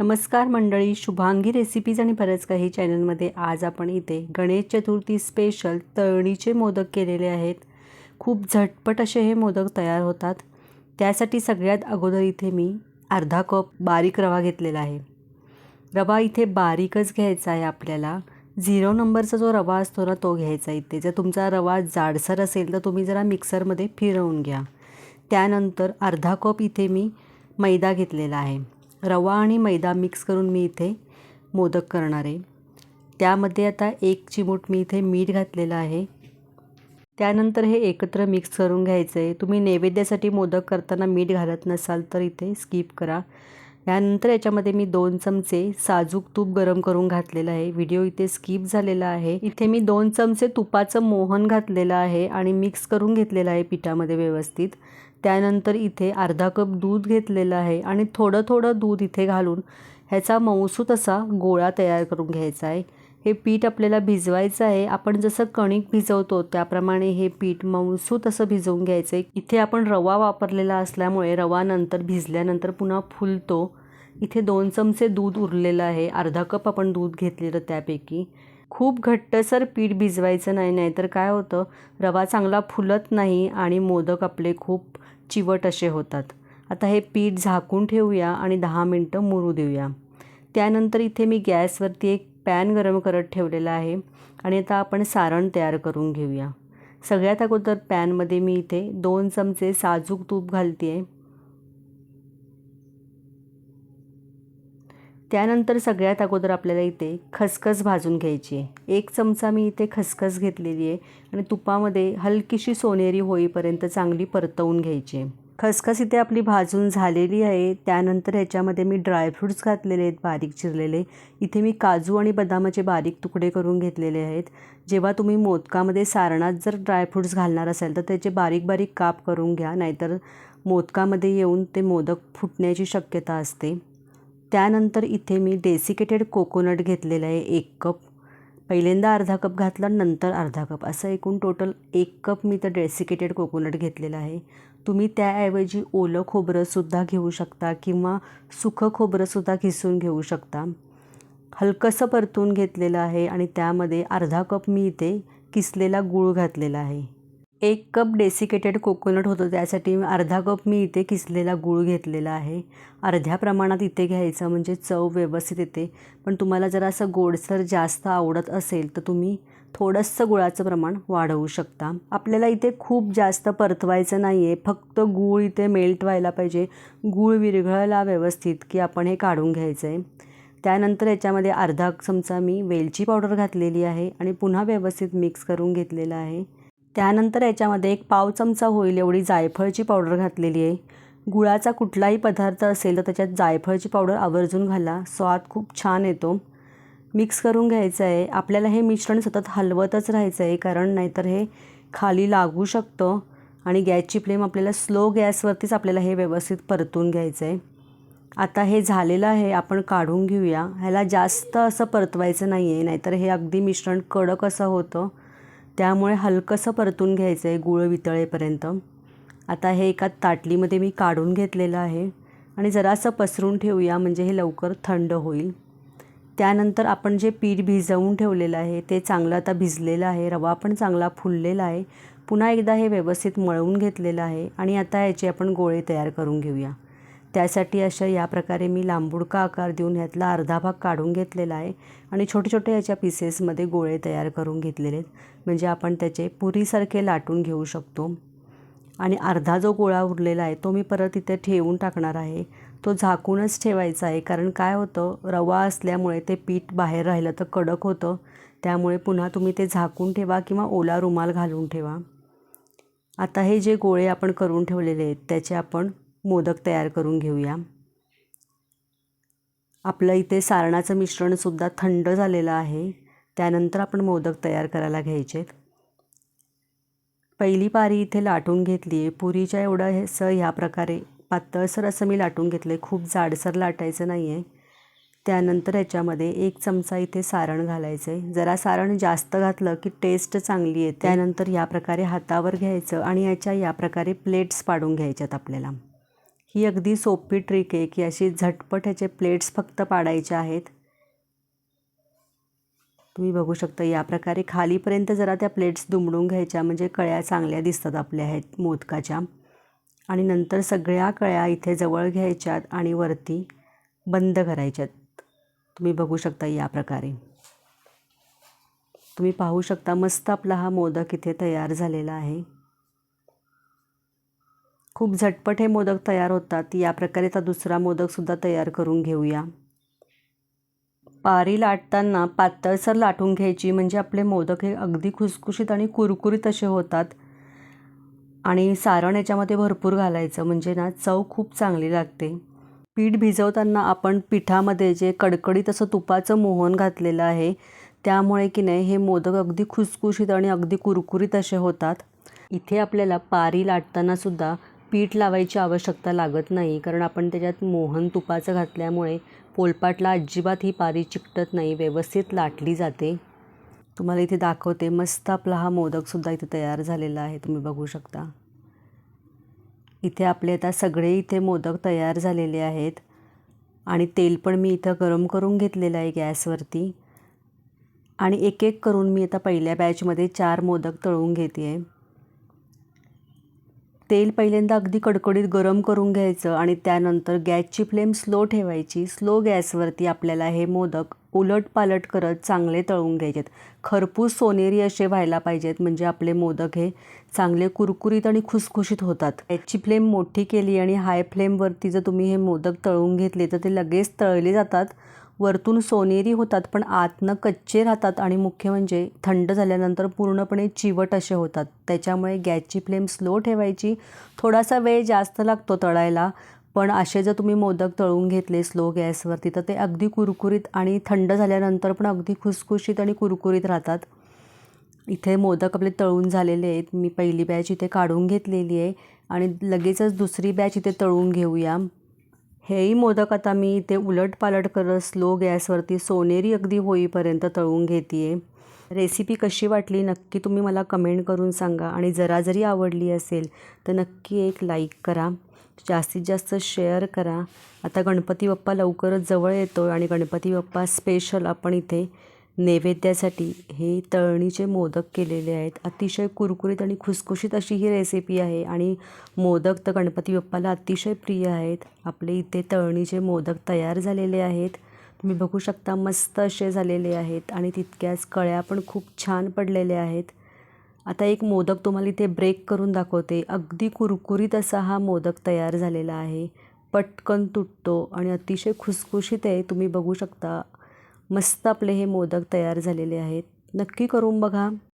नमस्कार मंडळी शुभांगी रेसिपीज आणि बऱ्याच काही चॅनलमध्ये आज आपण इथे गणेश चतुर्थी स्पेशल तळणीचे मोदक केलेले आहेत. खूप झटपट असे हे मोदक तयार होतात. त्यासाठी सगळ्यात अगोदर इथे मी अर्धा कप बारीक रवा घेतलेला आहे. रवा इथे बारीकच घ्यायचा आहे आपल्याला. झिरो नंबरचा जो रवा असतो ना तो घ्यायचा इथे. जर तुमचा रवा जाडसर असेल तर तुम्ही जरा मिक्सरमध्ये फिरवून घ्या. त्यानंतर अर्धा कप इथे मी मैदा घेतलेला आहे. रवा आणि मैदा मिक्स करून मी इथे मोदक करणार आहे. त्यामध्ये आता एक चिमूट मी इथे मीठ घातलेलं आहे. त्यानंतर हे एकत्र मिक्स करून घ्यायचं आहे तुम्ही नैवेद्यासाठी मोदक करताना मीठ घालत नसाल तर इथे स्किप करा. यानंतर याच्यामध्ये मी दोन चमचे साजूक तूप गरम करून घातलेलं आहे. व्हिडिओ इथे स्किप झालेला आहे. इथे मी दोन चमचे तुपाचं मोहन घातलेलं आहे आणि मिक्स करून घेतलेलं आहे पिठामध्ये व्यवस्थित. त्यानंतर इथे अर्धा कप दूध घेतलेलं आहे आणि थोडं थोडं दूध इथे घालून ह्याचा मऊसूत असा गोळा तयार करून घ्यायचा आहे. हे पीठ आपल्याला भिजवायचं आहे. आपण जसं कणिक भिजवतो त्याप्रमाणे हे पीठ मऊसूत असं भिजवून घ्यायचं आहे. इथे आपण रवा वापरलेला असल्यामुळे रवा नंतर भिजल्यानंतर पुन्हा फुलतो. इथे दोन चमचे दूध उरलेलं आहे. अर्धा कप आपण दूध घेतलेलं त्यापैकी. खूप घट्टसर पीठ भिजवायचं नाही नाहीतर काय होतं रवा चांगला फुलत नाही आणि मोदक आपले खूप चिवट असे होतात. आता हे पीठ झाकून ठेवूया आणि दहा मिनटं मुरू देऊया. त्यानंतर इथे मी गॅसवरती एक पॅन गरम करत ठेवलेला आहे आणि आता आपण सारण तयार करून घेऊया. सगळ्यात अगोदर पॅनमध्ये मी इथे दोन चमचे साजूक तूप घालते आहे त्यानंतर सगळ्यात अगोदर आपल्याला इथे खसखस भाजून घ्यायची आहे. एक चमचा मी इथे खसखस घेतलेली आहे आणि तुपामध्ये हलकीशी सोनेरी होईपर्यंत चांगली परतवून घ्यायची आहे. खसखस इथे आपली भाजून झालेली आहे. त्यानंतर ह्याच्यामध्ये मी ड्रायफ्रूट्स घातलेले आहेत बारीक चिरलेले. इथे मी काजू आणि बदामाचे बारीक तुकडे करून घेतलेले आहेत. जेव्हा तुम्ही मोदकामध्ये सारणात जर ड्रायफ्रूट्स घालणार असाल तर त्याचे बारीक बारीक काप करून घ्या. नाहीतर मोदकामध्ये येऊन ते मोदक फुटण्याची शक्यता असते. त्यानंतर इथे मी डेसिकेटेड कोकोनट घेतलेलं आहे एक कप पहिल्यांदा अर्धा कप घातला नंतर अर्धा कप असं एकूण टोटल एक कप मी तर डेसिकेटेड कोकोनट घेतलेलं आहे. तुम्ही त्याऐवजी ओलं खोबरंसुद्धा घेऊ शकता किंवा सुखं खोबरंसुद्धा घिसून घेऊ शकता. हलकंसं परतून घेतलेलं आहे आणि त्यामध्ये अर्धा कप मी इथे किसलेला गूळ घातलेला आहे. एक कप डेसिकेटेड कोकोनट होतं. त्यासाठी अर्धा कप मी इथे किसलेला गूळ घेतलेला आहे. अर्ध्या प्रमाणात इथे घ्यायचं म्हणजे चव व्यवस्थित येते. पण तुम्हाला जर असं गोडसर जास्त आवडत असेल तर तुम्ही थोडंसं गुळाचं प्रमाण वाढवू शकता. आपल्याला इथे खूप जास्त परतवायचं नाही आहे फक्त गूळ इथे मेल्ट व्हायला पाहिजे. गूळ विरघळला व्यवस्थित की आपण हे काढून घ्यायचं आहे त्यानंतर याच्यामध्ये अर्धा चमचा मी वेलची पावडर घातलेली आहे आणि पुन्हा व्यवस्थित मिक्स करून घेतलेलं आहे. त्यानंतर याच्यामध्ये एक पाव चमचा होईल एवढी जायफळची पावडर घातलेली आहे. गुळाचा कुठलाही पदार्थ असेल तर त्याच्यात जायफळची पावडर आवर्जून घाला. स्वाद खूप छान येतो. मिक्स करून घ्यायचं आहे. आपल्याला हे मिश्रण सतत हलवतच राहायचं आहे कारण नाहीतर हे खाली लागू शकतं आणि गॅसची फ्लेम आपल्याला स्लो गॅसवरतीच आपल्याला हे व्यवस्थित परतून घ्यायचं आहे. आता हे झालेलं आहे. आपण काढून घेऊया. ह्याला जास्त असं परतवायचं नाही आहे नाहीतर हे अगदी मिश्रण कडक असं होतं. त्यामुळे हलकंसं परतून घ्यायचं आहे गुळ वितळेपर्यंत. आता हे एका ताटलीमध्ये मी काढून घेतलेलं आहे आणि जरासं पसरून ठेवूया म्हणजे हे लवकर थंड होईल. त्यानंतर आपण जे पीठ भिजवून ठेवलेलं आहे ते चांगलं आता भिजलेलं आहे रवा पण चांगला फुललेला आहे. पुन्हा एकदा हे व्यवस्थित मळवून घेतलेलं आहे आणि आता याचे आपण गोळे तयार करून घेऊया. त्यासाठी अशा या प्रकारे मी लांबुडका आकार देऊन ह्यातला अर्धा भाग काढून घेतलेला आहे आणि छोटे छोटे याच्या पीसेसमध्ये गोळे तयार करून घेतलेले आहेत. म्हणजे आपण त्याचे पुरीसारखे लाटून घेऊ शकतो. आणि अर्धा जो गोळा उरलेला आहे तो मी परत इथे ठेवून टाकणार आहे. तो झाकूनच ठेवायचा आहे. कारण काय होतं? रवा असल्यामुळे ते पीठ बाहेर राहिलं तर कडक होतं. त्यामुळे पुन्हा तुम्ही ते झाकून ठेवा किंवा ओला रुमाल घालून ठेवा. आता हे जे गोळे आपण करून ठेवलेले आहेत त्याचे आपण मोदक तयार करून घेऊया. आपलं इथे सारणाचं मिश्रणसुद्धा थंड झालेलं आहे. त्यानंतर आपण मोदक तयार करायला घ्यायचे. पहिली पारी इथे लाटून घेतली आहे पुरीच्या एवढं हे स ह्या प्रकारे पातळसर असं मी लाटून घेतलं आहे खूप जाडसर लाटायचं नाही आहे त्यानंतर याच्यामध्ये एक चमचा इथे सारण घालायचं आहे जरा सारण जास्त घातलं की टेस्ट चांगली आहे त्यानंतर या प्रकारे हातावर घ्यायचं आणि याच्या या प्रकारे प्लेट्स पाडून घ्यायच्यात आपल्याला. ही अगदी सोपी ट्रिक आहे की अशी झटपट ह्याचे प्लेट्स फक्त पाडायचे आहेत. तुम्ही बघू शकता या प्रकारे खालीपर्यंत जरा त्या प्लेट्स दुमडून घ्यायच्या म्हणजे कळ्या चांगल्या दिसतात आपल्या ह्या मोदकाच्या. आणि नंतर सगळ्या कळ्या इथे जवळ घ्यायच्यात आणि वरती बंद करायच्यात. तुम्ही बघू शकता या प्रकारे. तुम्ही पाहू शकता मस्त आपला हा मोदक इथे तयार झालेला आहे. खूप झटपट हे मोदक तयार होतात. या प्रकारे आता दुसरा मोदकसुद्धा तयार करून घेऊया. पारी लाटताना पातळसर लाटून घ्यायची म्हणजे आपले मोदक हे अगदी खुसखुशीत आणि कुरकुरीत असे होतात. आणि सारण याच्यामध्ये भरपूर घालायचं म्हणजे ना चव खूप चांगली लागते. पीठ भिजवताना आपण पिठामध्ये जे कडकडीत असं तुपाचं मोहन घातलेलं आहे त्यामुळे की नाही हे मोदक अगदी खुसखुशीत आणि अगदी कुरकुरीत असे होतात. इथे आपल्याला पारी लाटतानासुद्धा पीठ लावायची आवश्यकता लागत नाही कारण आपण त्याच्यात मोहन तुपाचं घातल्यामुळे पोलपाटला अजिबात ही पारी चिकटत नाही व्यवस्थित लाटली जाते. तुम्हाला इथे दाखवते मस्त आपला हा मोदकसुद्धा इथे तयार झालेला आहे तुम्ही बघू शकता. इथे आपले आता सगळे इथे मोदक तयार झालेले आहेत. आणि तेल पण मी इथं गरम करून घेतलेलं आहे गॅसवरती. आणि एक एक करून मी आता पहिल्या बॅचमध्ये चार मोदक तळून घेते आहे तेल पहिल्यांदा अगदी कडकडीत गरम करून घ्यायचं आणि त्यानंतर गॅसची फ्लेम स्लो ठेवायची. स्लो गॅसवरती आपल्याला हे मोदक उलट पालट करत चांगले तळून घ्यायचेत. खरपूस सोनेरी असे व्हायला पाहिजेत म्हणजे आपले मोदक हे चांगले कुरकुरीत आणि खुसखुशीत होतात. गॅसची फ्लेम मोठी केली आणि हाय फ्लेमवरती जर तुम्ही हे मोदक तळून घेतले तर ते लगेच तळले जातात. वरतून सोनेरी होतात पण आतनं कच्चे राहतात आणि मुख्य म्हणजे थंड झाल्यानंतर पूर्णपणे चिवट असे होतात. त्याच्यामुळे गॅसची फ्लेम स्लो ठेवायची. थोडासा वेळ जास्त लागतो तळायला पण असे जर तुम्ही मोदक तळून घेतले स्लो गॅसवरती तर ते अगदी कुरकुरीत आणि थंड झाल्यानंतर पण अगदी खुसखुशीत आणि कुरकुरीत राहतात. इथे मोदक आपले तळून झालेले आहेत. मी पहिली बॅच इथे काढून घेतलेली आहे आणि लगेचच दुसरी बॅच इथे तळून घेऊया. हेही मोदक आता मी इथे उलटपालट करत स्लो गॅसवरती सोनेरी अगदी होईपर्यंत तळून घेते आहे रेसिपी कशी वाटली नक्की तुम्ही मला कमेंट करून सांगा आणि जरा जरी आवडली असेल तर नक्की एक लाईक करा. जास्तीत जास्त शेअर करा. आता गणपती बाप्पा लवकरच जवळ येतो आणि गणपती बाप्पा स्पेशल आपण इथे नैवेद्यासाठी हे तळणीचे मोदक केलेले आहेत. अतिशय कुरकुरीत आणि खुसखुशीत अशी ही रेसिपी आहे आणि मोदक तर गणपती बाप्पाला अतिशय प्रिय आहेत. आपले इथे तळणीचे मोदक तयार झालेले आहेत. तुम्ही बघू शकता मस्त असे झालेले आहेत आणि तितक्याच कळ्या पण खूप छान पडलेल्या आहेत. आता एक मोदक तुम्हाला इथे ब्रेक करून दाखवते. अगदी कुरकुरीत असा हा मोदक तयार झालेला आहे. पटकन तुटतो आणि अतिशय खुसखुशीत आहे. तुम्ही बघू शकता मस्त आपले हे मोदक तयार झालेले आहेत. नक्की करून बघा.